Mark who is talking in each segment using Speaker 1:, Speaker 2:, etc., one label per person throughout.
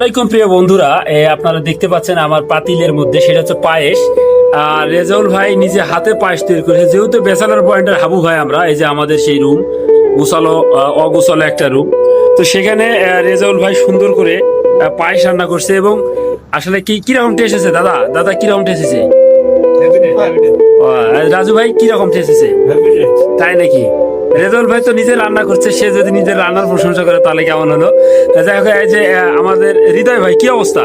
Speaker 1: আসসালামাইকুম প্রিয় বন্ধুরা আপনারা দেখতে পাচ্ছেন আমার পাতিলের মধ্যে সেটা হচ্ছে পায়েস। আর রেজাউল ভাই নিজে হাতে পায়েস তৈরি করেছে যেহেতু বেসালার পয়েন্টের হাবু ভাই আমরা এই যে আমাদের সেই রুম গোসালো আহ, অগোছালো একটা রুম তো সেখানে রেজাউল ভাই সুন্দর করে পায়েস রান্না করছে এবং আসলে কি কীরকম টেস্ট এসেছে দাদা? দাদা কীরকম টেস্ট এসেছে? রাজু ভাই কীরকম টেস্ট এসেছে? তাই নাকি? রেজাউল ভাই তো নিজে রান্না করছে, সে যদি নিজের রান্নার প্রশংসা করে তাহলে কেমন হলো? হোক, এই যে আমাদের হৃদয় ভাই, কি অবস্থা?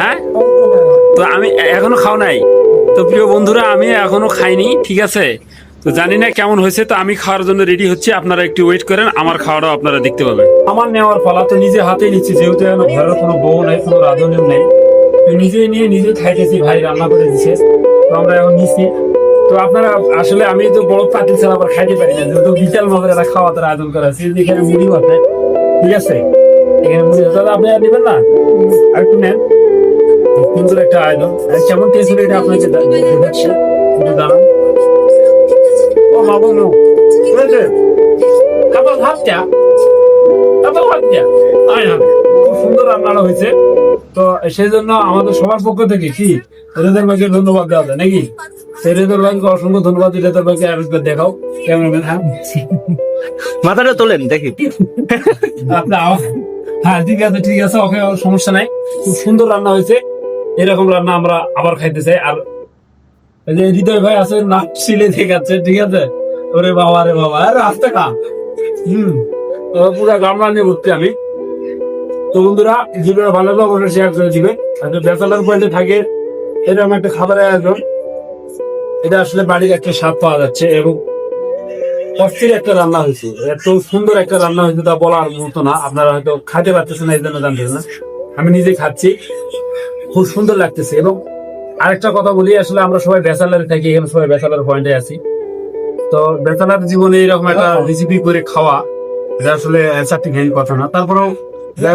Speaker 1: হ্যাঁ? তো আমি এখনও খাও নাই? তো প্রিয় বন্ধুরা, আমি এখনও খাইনি, ঠিক আছে? তো জানি না কেমন হয়েছে, তো আমি খাওয়ার জন্য রেডি হচ্ছি। আপনারা একটু ওয়েট করেন, আমার খাওয়াটাও আপনারা দেখতে পাবেন। আমার নেওয়ার ফলা তো নিজে হাতে নিচ্ছি, যেহেতু এখন ঘরের কোনো বউ নাই, কোনো রাঁধুনিও নেই। তো নিজে নিয়ে নিজে খাইতেছি, ভাই রান্না করে দিছে। তো আমরা এখন নিচ্ছি তো আপনারা আসলে আমি তো বড় পাতিল ছাড়া আবার খাইতে পারি না যেহেতু বিশাল একটা খাওয়া আয়োজন করা আছে এখানে মুড়ি ভাতে ঠিক আছে? এখানে মুড়ি। দাদা আপনি আর নেবেন না? আর একটু নেন। সুন্দর একটা আয়োজন। কেমন টেস্ট এটা আপনাকে দেখাচ্ছি। দাঁড়ান। ও বাবু নো কাপড় দিয়া কাপড় আয় না খুব সুন্দর রান্নাটা হয়েছে। তো সেই জন্য আমাদের সবার পক্ষ থেকে কি? ধন্যবাদ দেওয়া যায় নাকি? রেজার ভাইকে অসংখ্য ধন্যবাদ রেজার ভাইকে দেখাও। ক্যামেরাম্যান হ্যাঁ
Speaker 2: মাথাটা তোলেন দেখি।
Speaker 1: হ্যাঁ ঠিক আছে ঠিক আছে ওকে সমস্যা নাই। খুব সুন্দর রান্না হয়েছে। এরকম রান্না আমরা আবার খাইতে চাই। আর যে হৃদয় ভাই আছে নাক দেখাচ্ছে ঠিক আছে? ওরে বাবা রে বাবা আরে আস্তে খা। হম পুরো গামলা নিয়ে আমি। তো বন্ধুরা ভিডিওটা ভালো লাগলে অবশ্যই শেয়ার করে দিবে। আর ব্যাচেলার পয়েন্টে থাকে এরকম একটা খাবারের আয়োজন। এটা আসলে বাড়ির একটা স্বাদ পাওয়া যাচ্ছে এবং অস্থির একটা রান্না হয়েছে। এত সুন্দর একটা রান্না হয়েছে তা বলার মতো না। আপনারা হয়তো খাইতে পারতেছেন না এই জন্য জানতেছেন না আমি নিজে খাচ্ছি। খুব সুন্দর লাগতেছে এবং আরেকটা কথা বলি আসলে আমরা সবাই ব্যাচেলারে থাকি এখানে সবাই ব্যাচেলার পয়েন্টে আছি। তো ব্যাচেলার জীবনে এরকম একটা রেসিপি করে খাওয়া এটা আসলে চারটিখানি কথা না। তারপরেও যাই